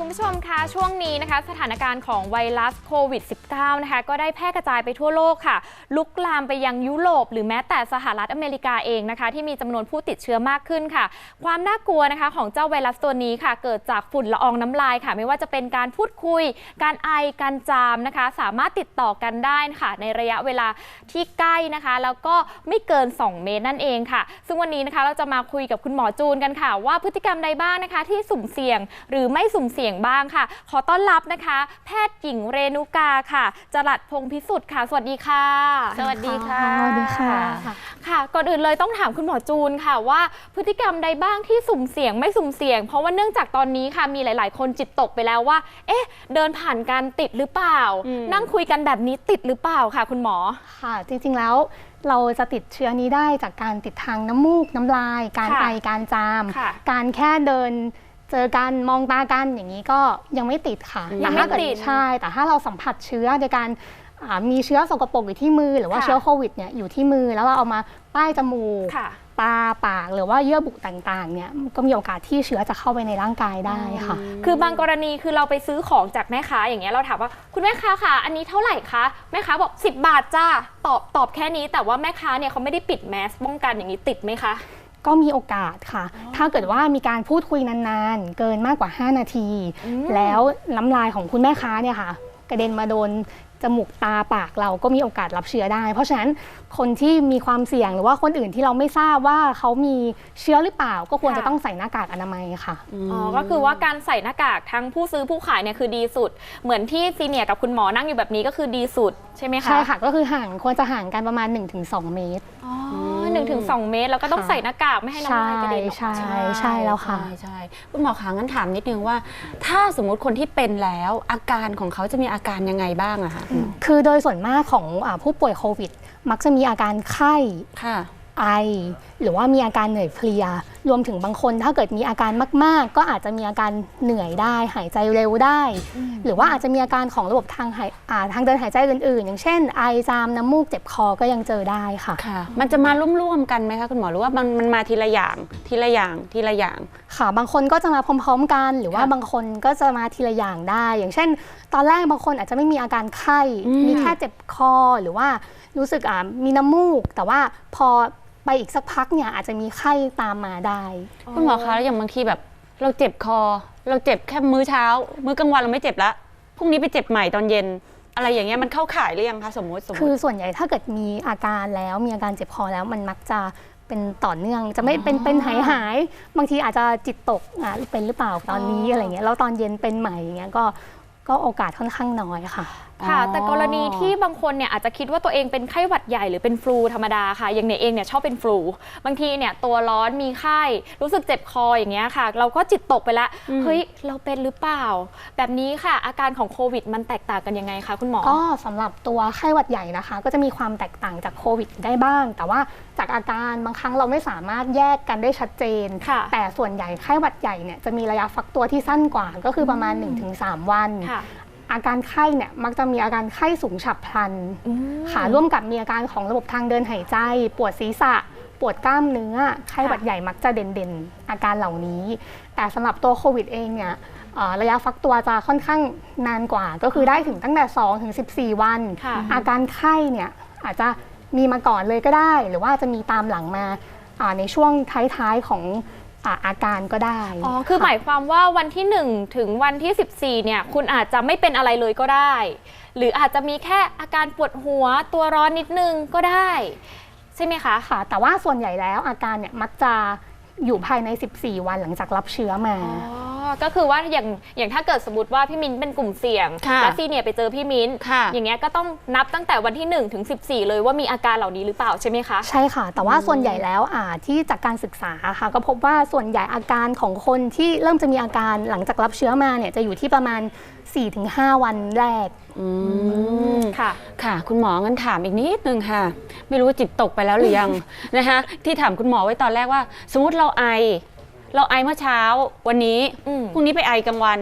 คุณผู้ชมคะช่วงนี้นะคะ สถานการณ์ของไวรัสโควิด -19 นะคะ ก็ได้แพร่กระจายไปทั่วโลกค่ะ ลุกลามไปยังยุโรป หรือแม้แต่สหรัฐอเมริกาเองนะคะ ที่มีจำนวนผู้ติดเชื้อมากขึ้นค่ะ ความน่ากลัวนะคะของเจ้าไวรัสตัวนี้ค่ะ เกิดจากฝุ่นละอองน้ำลายค่ะ ไม่ว่าจะเป็นการพูดคุย การไอการจามนะคะ สามารถติดต่อกันได้ค่ะ ในระยะเวลาที่ใกล้นะคะ แล้วก็ไม่เกิน 2 เมตรนั่นเองค่ะ ซึ่งวันนี้นะคะเราจะมาคุยกับคุณหมอจูนกันค่ะ ว่าพฤติกรรมใดบ้างนะคะ ที่สุ่มเสี่ยงหรือไม่สุ่มเสี่ยงบ้างค่ะ ขอต้อนรับนะคะ แพทย์หญิงเรนุกาค่ะ จรัสพงษ์พิสุทธิ์ค่ะ สวัสดีค่ะ สวัสดีค่ะ สวัสดีค่ะ ค่ะ ก่อนอื่นเลยต้องถามคุณหมอจูนค่ะว่า พฤติกรรมใดบ้างที่สุ่มเสี่ยงไม่สุ่มเสี่ยง เพราะว่าเนื่องจากตอนนี้ค่ะมีหลาย ๆ คนจิตตกไปแล้วว่า เอ๊ะ เดินผ่านการติดหรือเปล่าอืมนั่งคุยกันแบบนี้ติดหรือเปล่าค่ะ คุณหมอ ค่ะ จริง ๆ แล้วเราจะติดเชื้อนี้ได้จากการติดทางน้ำมูกน้ำลาย การค่ะไอการจามค่ะการแค่เดิน เจอกันมองตากันอย่างนี้ก็ยังไม่ติดค่ะยังไม่แต่ถ้าเกิดติดใช่แต่ถ้าเราสัมผัสเชื้อโดยการอ่ามีเชื้อสกปรกอยู่ที่มือ หรือว่าค่ะเชื้อโควิดเนี่ยอยู่ที่มือแล้วเราเอามาป้ายจมูกค่ะตาปากหรือว่าเยื่อบุต่างๆเนี่ยก็มีโอกาสที่เชื้อจะเข้าไปในร่างกายได้ค่ะ คือบางกรณีคือเราไปซื้อของจากแม่ค้าอย่างเงี้ยเราถามว่าคุณแม่ค้าค่ะ อันนี้เท่าไหร่คะแม่ค้าบอก 10 บาทจ้าตอบตอบแค่นี้ แต่ว่าแม่ค้าเนี่ยเขาไม่ได้ปิดแมสป้องกันอย่างนี้ติดไหมคะ ก็มีโอกาสค่ะ ถ้าเกิดว่ามีการพูดคุยนานๆ เกินมากกว่า 5 นาทีอืมแล้วน้ำลายของคุณแม่ค้าเนี่ยค่ะ กระเด็นมาโดนจมูกตาปากเราก็มีโอกาสรับเชื้อได้ เพราะฉะนั้นคนที่มีความเสี่ยงหรือว่าคนอื่นที่เราไม่ทราบว่าเขามีเชื้อหรือเปล่า ก็ควรจะต้องใส่หน้ากากอนามัยค่ะอ๋อก็คือว่าการใส่หน้ากากทั้งผู้ซื้อผู้ขายเนี่ยคือดีสุด เหมือนที่ซีเนียร์กับคุณหมอนั่งอยู่แบบนี้ก็คือดีสุดใช่ไหมคะใช่ค่ะก็คือห่างควรจะห่างกันประมาณ 1-2 เมตร อ๋อหนึ่งถึงสองเมตร แล้วก็ต้องค่ะใส่หน้ากากไม่ให้น้ำใช่ลายกระเด็นออกใช่มาใช่แล้วค่ะใช่ใช่คุณหมอคะงั้นถามนิดนึงว่า ถ้าสมมุติคนที่เป็นแล้วอาการของเขาจะมีอาการยังไงบ้างอะคะคุณหมอคือโดยส่วนมากของอาผู้ป่วยโควิด มักจะมีอาการไข้ค่ะไอหรือว่ามีอาการเหนื่อยเพลีย รวมถึงบางคนถ้าเกิดมีอาการมาก ๆ ก็อาจจะมีอาการเหนื่อยได้ หายใจเร็วได้ หรือว่าอาจจะมีอาการของระบบทางหายอ่าทางเดินหายใจอื่น ๆ อย่างเช่น ไอจามน้ำมูกเจ็บคอก็ยังเจอได้ค่ะค่ะ มันจะมาร่วมๆกันไหมคะคุณหมอหรือว่ามันมันมาทีละอย่างทีละอย่างทีละอย่างค่ะ บางคนก็จะมาพร้อม ๆ กัน หรือว่าค่ะบางคนก็จะมาทีละอย่างได้ อย่างเช่น ตอนแรกบางคนอาจจะไม่มีอาการไข้อืมมีแค่เจ็บคอหรือว่ารู้สึกอ่ามีน้ำมูก แต่ว่าพอ ไปอีกสักพักเนี่ยอาจจะมีไข้ตามมาได้ คุณหมอคะแล้วอย่างบางทีแบบ เราเจ็บคอ เราเจ็บแค่มื้อเช้า มื้อกลางวันเราไม่เจ็บละพรุ่งนี้ไปเจ็บใหม่ตอนเย็น อะไรอย่างเงี้ยมันเข้าข่ายหรือยังคะสมมติสมมคือติส่วนใหญ่ถ้าเกิดมีอาการแล้วมีอาการเจ็บคอแล้วมันมักจะเป็นต่อเนื่องจะไม่เป็นเป็นหายหายบางทีอาจจะจิตตกอะเป็นหรือเปล่าตอนนี้อ๋อออะไรเงี้ยแล้วตอนเย็นเป็นใหม่อย่างเงี้ยก็ก็โอกาสค่อนข้างน้อยค่ะค่ะอ๋อแต่กรณีที่บางคนเนี่ยอาจจะคิดว่าตัวเองเป็นไข้หวัดใหญ่หรือเป็นฟลูธรรมดาค่ะ อย่างเนี่ยเองเนี่ยชอบเป็นฟลูบางทีเนี่ยตัวร้อนมีไข้รู้สึกเจ็บคออย่างเงี้ยค่ะ เราก็จิตตกไปแล้วเฮ้ยเราเป็นหรือเปล่า แบบนี้ค่ะ อาการของโควิด มันแตกต่างกันยังไงคะคุณหมอก็สำหรับตัวไข้หวัดใหญ่นะคะ ก็จะมีความแตกต่างจากโควิดได้บ้าง แต่ว่าจากอาการบางครั้งเราไม่สามารถแยกกันได้ชัดเจนค่ะแต่ส่วนใหญ่ไข้หวัดใหญ่เนี่ยจะมีระยะฟักตัวที่สั้นกว่าก็คือประมาณ 1-3 วันค่ะ อาการไข้เนี่ยมักจะมีอาการไข้สูงฉับพลันอืมค่ะร่วมกับมีอาการของระบบทางเดินหายใจ ปวดศีรษะ ปวดกล้ามเนื้อ ไข้หวัดใหญ่มักจะเด่นๆ อาการเหล่านี้ แต่สำหรับตัวโควิดเองเนี่ยเอ่อระยะฟักตัวจะค่อนข้างนานกว่า ก็คือได้ถึงตั้งแต่ 2 ถึง 14 วันค่ะอาการไข้เนี่ยอาจจะมีมาก่อนเลยก็ได้ หรือว่าจะมีตามหลังมาอ่าในช่วงท้ายๆของ อ่าอาการก็ได้ อ๋อ คือหมายความว่าวันที่ 1 ถึงวันที่ 14 เนี่ย คุณอาจจะไม่เป็นอะไรเลยก็ได้ หรืออาจจะมีแค่อาการปวดหัวตัวร้อนนิดนึงก็ได้ ใช่ไหมคะ ค่ะ แต่ว่าส่วนใหญ่แล้วอาการเนี่ยมักจะอยู่ภายใน 14 วันหลังจากรับเชื้อมา อ๋อ ก็คือว่าอย่างอย่างถ้าเกิดสมมติว่าพี่มิ้นเป็นกลุ่มเสี่ยงค่ะและซีเนียร์ไปเจอพี่มิ้นค่ะ อย่างเงี้ยก็ต้องนับตั้งแต่วันที่1ถึง14 เลยว่ามีอาการเหล่านี้หรือเปล่าใช่ไหมคะ ใช่ค่ะ แต่ว่าส่วนใหญ่แล้วอ่าที่จากการศึกษาค่ะก็พบว่าส่วนใหญ่อาการของคนที่เริ่มจะมีอาการหลังจากรับเชื้อมาเนี่ยจะอยู่ที่ประมาณ 4-5 วันแรก อืมค่ะ ค่ะ คุณหมองั้นถามอีกนิดนึงค่ะ ไม่รู้ว่าจิตตกไปแล้วหรือยัง นะคะที่ถามคุณหมอไว้ตอนแรกว่า สมมติเราไอ เราไอเมื่อเช้าวันนี้อืมพรุ่งนี้ไปไอกลางวัน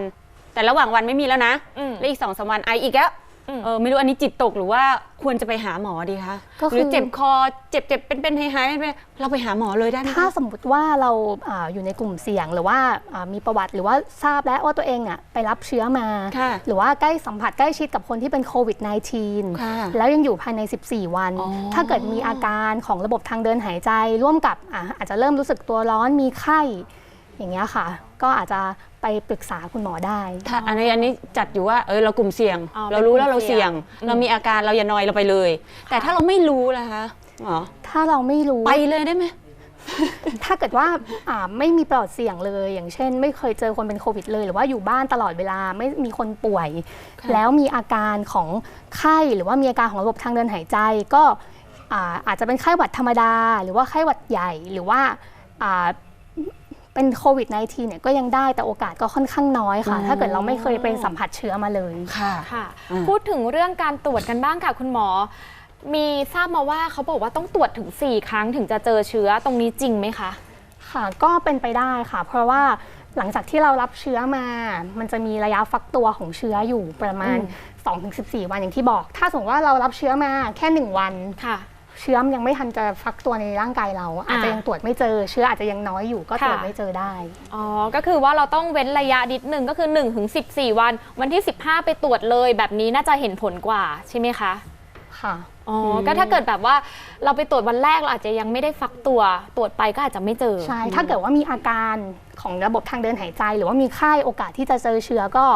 แต่ระหว่างวันไม่มีแล้วนะอืมแล้วอีกสองสามวันไออีกแล้วอืมเออไม่รู้อันนี้จิตตกหรือว่าควรจะไปหาหมอดีคะก็คือหรือเจ็บคอเจ็บเจ็บเป็นเป็นหายหายไปเราไปหาหมอเลยได้ไหมถ้าคะสมมติว่าเราอาอยู่ในกลุ่มเสี่ยงหรือว่าอ่ามีประวัติหรือว่าทราบแล้วว่าตัวเองอะไปรับเชื้อมาค่ะหรือว่าใกล้สัมผัสใกล้ชิดกับคนที่เป็นโควิด -19 ค่ะแล้วยังอยู่ภายใน 14 วันอ๋อถ้าเกิดมีอาการของระบบทางเดินหายใจร่วมกับอะอาจจะเริ่มรู้สึกตัวร้อนมีไข้ อย่างเงี้ยค่ะ ก็อาจจะไปปรึกษาคุณหมอได้ ถ้าอันนี้อันนี้จัดอยู่ว่าเออเรากลุ่มเสี่ยง อ๋อเรารู้แล้วเป็นกลุ่เรามเสี่เสี่ยยงงเรามีอาการเราอย่านอยเราไปเลย แต่ถ้าเราไม่รู้ล่ะคะหมอถ้าเราไม่รู้ ไปเลยได้ไหม ถ้าเกิดว่าอ่าไม่มีปลอดเสี่ยงเลย อย่างเช่น ไม่เคยเจอคนเป็นโควิดเลย หรือว่าอยู่บ้านตลอดเวลาไม่มีคนป่วย ค่ะ แล้วมีอาการของไข้หรือว่ามีอาการของระบบทางเดินหายใจ ก็อ่าอาจจะเป็นไข้หวัดธรรมดา หรือว่าไข้หวัดใหญ่หรือว่าอ่า เป็นโควิด -19 เนี่ยก็ยังได้แต่โอกาสก็ค่อนข้างน้อยค่ะอ๋อถ้าเกิดเราไม่เคยไปสัมผัสเชื้อมาเลย ค่ะ ค่ะ อ่า พูดถึงเรื่องการตรวจกันบ้างค่ะคุณหมอ มีทราบมาว่าเขาบอกว่าต้องตรวจถึง 4 ครั้งถึงจะเจอเชื้อตรงนี้จริงไหมคะ ค่ะ ก็เป็นไปได้ค่ะ เพราะว่าหลังจากที่เรารับเชื้อมา มันจะมีระยะฟักตัวของเชื้ออยู่ประมาณ 2-14 วันอย่างที่บอก ถ้าสมมติว่าเรารับเชื้อมาแค่ 1 วัน ค่ะ เชื้อมยังไม่ทันจะฟักตัวในร่างกายเรา อาจจะยังตรวจไม่เจอ เชื้ออาจจะยังน้อยอยู่ก็ตรวจค่ะไม่เจอได้ อ๋อ ก็คือว่าเราต้องเว้นระยะนิดหนึ่งก็คือ1ถึง14วัน วันที่ 15 ไปตรวจเลยแบบนี้น่าจะเห็นผลกว่าใช่ไหมคะ ค่ะ อ๋ออก็ถ้าเกิดแบบว่าเราไปตรวจวันแรกเราอาจจะยังไม่ได้ฟักตัวตรวจไปก็อาจจะไม่เจอ ใช่ ถ้าเกิดว่ามีอาการของระบบทางเดินหายใจ หรือว่ามีไข้โอกาสที่จะเจอเชื้อก็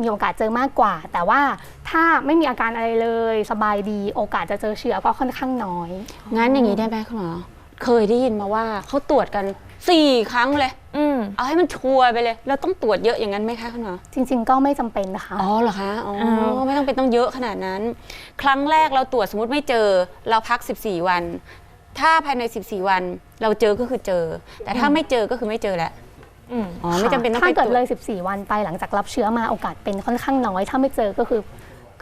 มีโอกาสเจอมากกว่า แต่ว่าถ้าไม่มีอาการอะไรเลยสบายดีโอกาสจะเจอเชื้อก็ค่อนข้างน้อย งั้นอย่างนี้ได้ไหมคุณหมอเคยได้ยินมาว่าเขาตรวจกันสี่ครั้งเลย อืมเอาให้มันชัวร์ไปเลย เราต้องตรวจเยอะอย่างนั้นไหมคะคุณหมอจริง ๆ ก็ไม่จำเป็นนะคะ อ๋อเหรอคะอ๋อาวไม่ต้องเป็นต้องเยอะขนาดนั้น ครั้งแรกเราตรวจสมมติไม่เจอ เราพัก 14 วัน ถ้าภายใน 14 วัน เราเจอก็คือเจอ แต่ถ้าไม่เจอก็คือไม่เจอแล้ว อืมอ๋อไม่จำเป็นต้องถ้าไปตเกิดรวจเลย 14 วันไปหลังจากรับเชื้อมาโอกาสเป็นค่อนข้างน้อย ถ้าไม่เจอก็คือ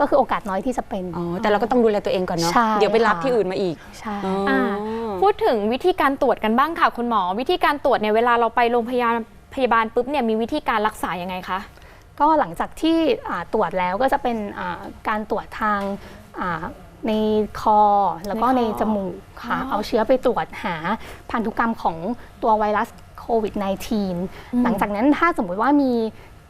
ก็คือโอกาสน้อยที่จะเป็นอ๋อแต่เราก็ต้องดูแลตัวเองก่อนเนาะใช่เดี๋ยวไปรับค่ะที่อื่นมาอีกใช่อ๋อออ่าพูดถึงวิธีการตรวจกันบ้างค่ะคุณหมอ วิธีการตรวจเนี่ยเวลาเราไปโรงพยาบาลพยาบาลปุ๊บเนี่ยมีวิธีการรักษายังไงคะก็หลังจากที่อ่าตรวจแล้วก็จะเป็นอ่าการตรวจทางอ่าในคอแล้วก็ในในคอจมูกค่ะอ๋อเอาเชื้อไปตรวจหาพันธุกรรมของตัวไวรัส โควิด -19 หลังจากนั้นถ้าสมมุติว่ามี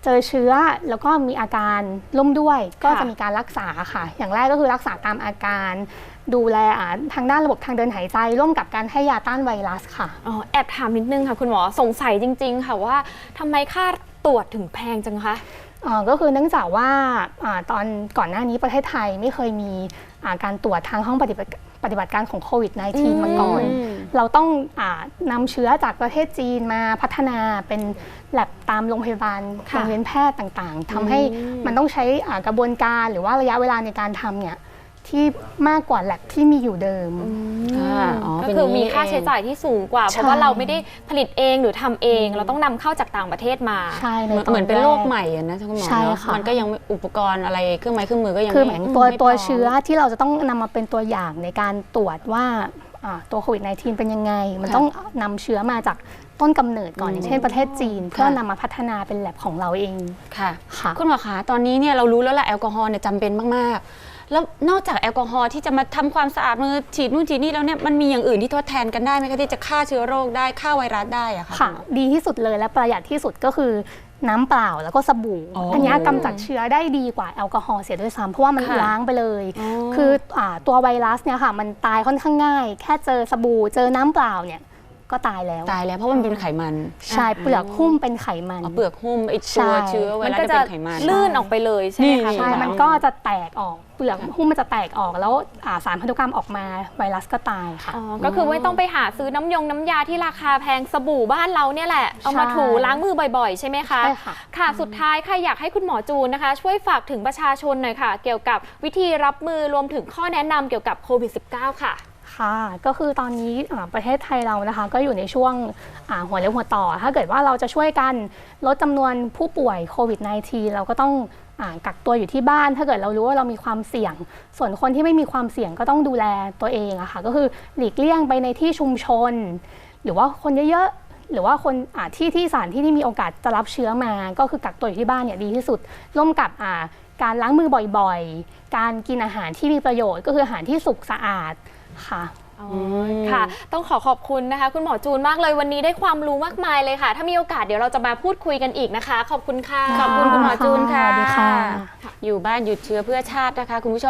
เจอเชื้อแล้วก็มีอาการร่วมด้วยก็จะมีการรักษาค่ะ อย่างแรกก็คือรักษาตามอาการ ดูแลอ่าทางด้านระบบทางเดินหายใจ ร่วมกับการให้ยาต้านไวรัสค่ะอ๋อแอบถามนิดนึงค่ะคุณหมอสงสัยจริง ๆ ค่ะว่าทำไมค่าตรวจถึงแพงจังคะอ่าก็คือเนื่องจากว่าอาตอนก่อนหน้านี้ประเทศไทยไม่เคยมีอ่าการตรวจทางห้องปฏิบัติ ปฏิบัติการของโควิด -19 มาก่อนอืมเราต้องอานำเชื้อจากประเทศจีนมาพัฒนาเป็นแลบตามโรงพยาบาลค่ะโรงเรียนแพทย์ต่างๆทำให้มันต้องใช้อ่ากระบวนการหรือว่าระยะเวลาในการทำเนี่ย ที่มากกว่าแลบที่มีอยู่เดิมค่ะอ๋อก็เป็นคืออย่างนี้มีค่าใช้เองจ่ายที่สูงกว่า เพใช่ราะว่าเราไม่ได้ผลิตเองหรือทำเอง เราต้องนำเข้าจากต่างประเทศมาใช่ในเหมือนตเหมือนเป็นแกโรคใหม่อะนะคุณหมอใช่เนาะค่ะมันก็ยังไม่อุปกรณ์อะไรเครื่องไม้เครื่องมือก็ยังคือไม่เหมือนตัวไม่ตัวพร้มเชื้อที่เราจะต้องนำมาเป็นตัวอย่างในการตรวจว่าอ่าตัวโควิด -19 เป็นยังไง มันค่ะต้องนำเชื้อมาจากต้นกำเนิดก่อนอืมอย่างเช่นประเทศจีน เพื่อค่ะนำมาพัฒนาเป็นแลบของเราเองค่ะค่ะคุณหมอคะตอนนี้เนี่ยเรารู้แล้วแหละแอลกอฮอล์เนี่ยจำเป็นมากๆ แล้วนอกจากแอลกอฮอล์ที่จะมาทำความสะอาดมือฉีดนู่นฉีดนี่แล้วเนี่ยมันมีอย่างอื่นที่ทดแทนกันได้ไหมคะที่จะฆ่าเชื้อโรคได้ฆ่าไวรัสได้อะค่ะค่ะณหมอดีที่สุดเลยและประหยัดที่สุดก็คือน้ำเปล่าแล้วก็สบู่อ๋ออัอันเนี้ยกำจัดเชื้อได้ดีกว่าแอลกอฮอล์เสียด้วยซ้ำเพราะว่ามันค่ะล้างไปเลยอ๋อคืออาตัวไวรัสเนี่ยค่ะ มันตายค่อนข้างง่าย แค่เจอสบู่เจอน้ำเปล่าเนี่ย ก็ตายแล้ว ตายแล้วเพราะมันเป็นไขมันใช่เปลือกหุ้มเป็นไขมันอ๋อเปลือกหุ้มไอใช่ตัวเชื้อไวมันรัสก็จะจะเป็นไขมันลื่นออกไปเลยใช่ไหมคะนี่ใช่คุณหอมันก็จะแตกออกเปลือกหุ้มมันจะแตกออกแล้วอ่าสารพันธุกรรมออกมาไวรัสก็ตายค่ะอ๋อก็คือไม่ต้องไปหาซื้อน้ำยงน้ำยาที่ราคาแพงสบู่บ้านเราเนี่ยแหละเอามาใช่ถูล้างมือบ่อยๆ ใช่ไหมคะใช่ค่ะค่ะสุดท้ายค่ะอยากให้คุณหมอจูนนะคะ ช่วยฝากถึงประชาชนหน่อยค่ะ เกี่ยวกับวิธีรับมือรวมถึงข้อแนะนำเกี่ยวกับโควิด -19 ค่ะ ค่ะก็คือตอนนี้ประเทศไทยเรานะคะ ก็อยู่ในช่วงหัวเรียวหัวต่อ ถ้าเกิดว่าเราจะช่วยกันลดจำนวนผู้ป่วยโควิด -19 เราก็ต้องอกักตัวอยู่ที่บ้าน ถ้าเกิดเรารู้ว่าเรามีความเสี่ยง ส่วนคนที่ไม่มีความเสี่ยงก็ต้องดูแลตัวเองอะค่ะ ก็คือหลีกเลี่ยงไปในที่ชุมชน หรือว่าคนเยอะๆหรือว่าคนาที่ที่สถานที่ที่มีโอกาสจะรับเชื้อมา ก็คือกักตัวอยู่ที่บ้านเนี่ยดีที่สุด ร่วมกับการล้างมือบ่อยๆ การกินอาหารที่มีประโยชน์ ก็คืออาหารที่สุกสะอาด ค่ะอ๋อค่ะ ต้องขอขอบคุณนะคะ คุณหมอจูนมากเลยวันนี้ได้ความรู้มากมายเลยค่ะ ถ้ามีโอกาสเดี๋ยวเราจะมาพูดคุยกันอีกนะคะ ขอบคุณค่ะ ขอบคุณคุณหมอจูนค่ะสวัสดีค่ะอยู่บ้านหยุดเชื้อเพื่อชาตินะคะคุณผู้ชม